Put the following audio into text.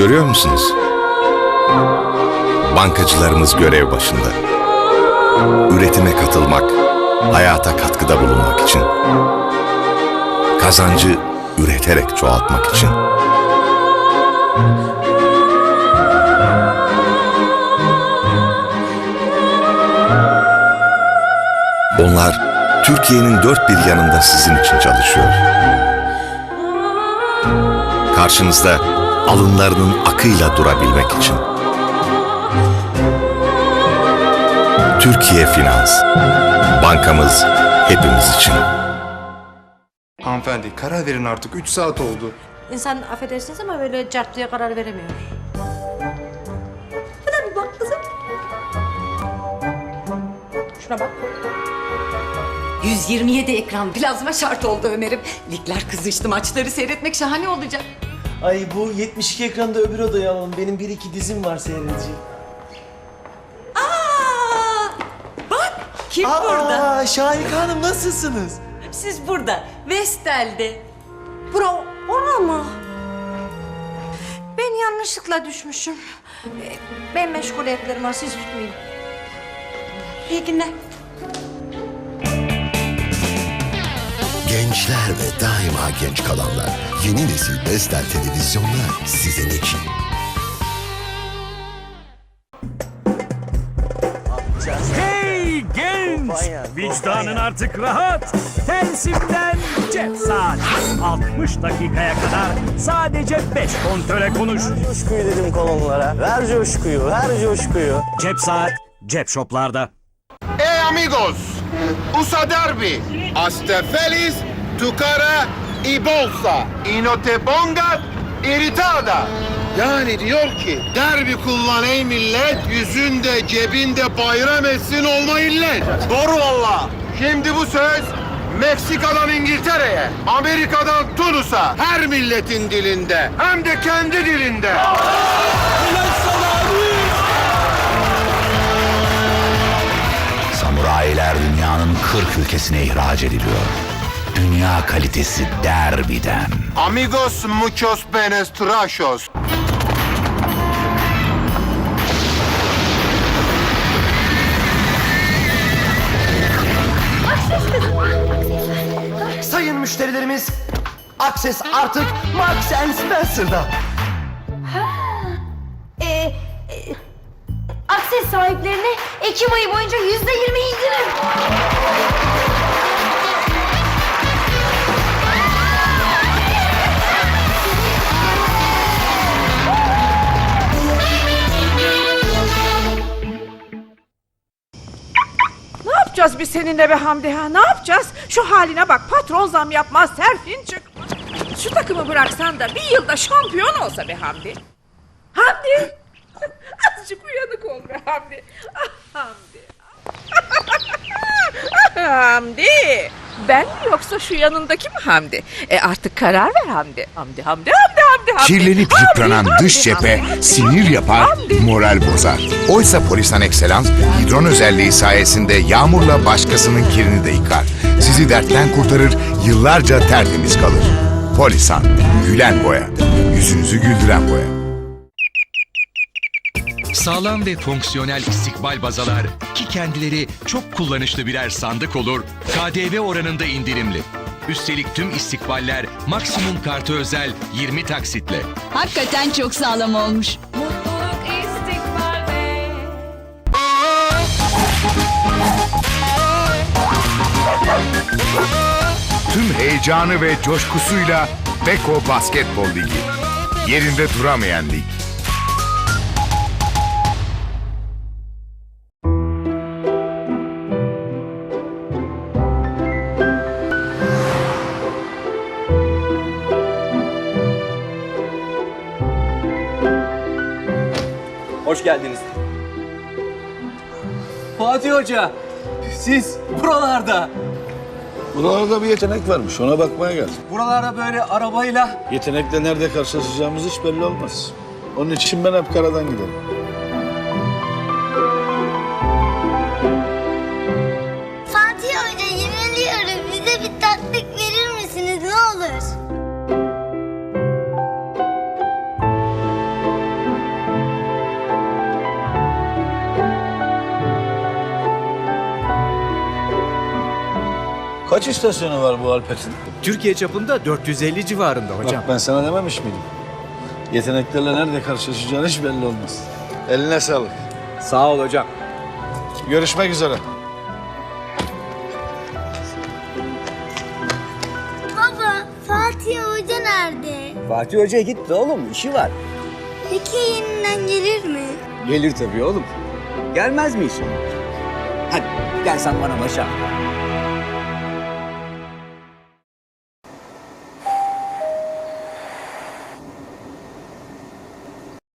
Görüyor musunuz? Bankacılarımız görev başında. Üretime katılmak, hayata katkıda bulunmak için. Kazancı üreterek çoğaltmak için. Onlar Türkiye'nin dört bir yanında sizin için çalışıyor. Karşınızda alınlarının akıyla durabilmek için. Türkiye Finans. Bankamız hepimiz için. Hanımefendi karar verin artık 3 saat oldu. İnsan affedersiniz ama böyle cart diye karar veremiyor. Şuna bir bak kızım. Şuna bak. 127 ekran plazma şart oldu Ömer'im. Ligler kızıştı maçları seyretmek şahane olacak. Ay bu 72 ekranda öbür odaya alalım. Benim bir iki dizim var seyredecek. Aa, bak kim burada? Aa, Şahika Hanım nasılsınız? Siz burada Vestel'de. Bura ona mı? Ben yanlışlıkla düşmüşüm. Ee, Ben meşgul etlerim var siz tutmayın. İyi günler. Gençler ve daima genç kalanlar. Yeni nesil Vestel televizyonlar sizin için. Hey genç! Vicdanın artık rahat. Telsim'den cep saat. 60 dakikaya kadar sadece 5 kontöre konuş. Coşkuyu dedim kolonlara. Ver coşkuyu, ver coşkuyu. Cep saat, cep shoplarda. Hey amigos, usa derbi, hasta feliz, tu cara y bolsa, y te pongas irritada. Yani diyor ki, derbi kullan ey millet, yüzünde cebinde bayram etsin olma illet. Doğru valla. Şimdi bu söz Meksika'dan İngiltere'ye, Amerika'dan Tunus'a, her milletin dilinde, hem de kendi dilinde. 40 ülkesine ihraç ediliyor. Dünya kalitesi derbiden. Amigos muchos penestrachos. Sayın müşterilerimiz, Access artık Marks Spencer'da. Sahiplerine Ekim ayı boyunca yüzde yirmi indirim. Ne yapacağız biz seninle be Hamdi ha? Ne yapacağız? Şu haline bak patron zam yapmaz, serfin çıkmaz. Şu takımı bıraksan da bir yılda şampiyon olsa be Hamdi. Hamdi! Azıcık uyanık ol be Hamdi. Ah Hamdi. Hamdi! Ben mi yoksa şu yanındaki mi Hamdi? E artık karar ver Hamdi. Hamdi, Hamdi, Hamdi, Hamdi, Hamdi. Kirlenip Hamdi, yıpranan Hamdi, dış cephe Hamdi, sinir yapar, Hamdi. moral bozar. Oysa Polisan Excellence hidron özelliği sayesinde yağmurla başkasının kirini de yıkar. Sizi dertten kurtarır, yıllarca tertemiz kalır. Polisan, gülen boya, yüzünüzü güldüren boya. Sağlam ve fonksiyonel istikbal bazalar ki kendileri çok kullanışlı birer sandık olur, KDV oranında indirimli. Üstelik tüm istikballer maksimum kartı özel 20 taksitle. Hakikaten çok sağlam olmuş. Tüm heyecanı ve coşkusuyla Beko Basketbol Ligi. Yerinde duramayan lig. Hoş geldiniz. Fatih Hoca, siz buralarda. Buralarda bir yetenek varmış, ona bakmaya geldim. Buralarda böyle arabayla. Yetenekle nerede karşılaşacağımız hiç belli olmaz. Onun için ben hep karadan giderim. Kaç istasyonu var bu Alper'in? Türkiye çapında 450 civarında hocam. ben sana dememiş miydim? Yeteneklerle nerede karşılaşacağın hiç belli olmaz. Eline sağlık. Sağ ol hocam. Görüşmek üzere. Baba, Fatih Hoca nerede? Fatih Hoca gitti oğlum işi var. Peki yeniden gelir mi? Gelir tabii oğlum. Gelmez mi işi? Hadi gel sen bana başa.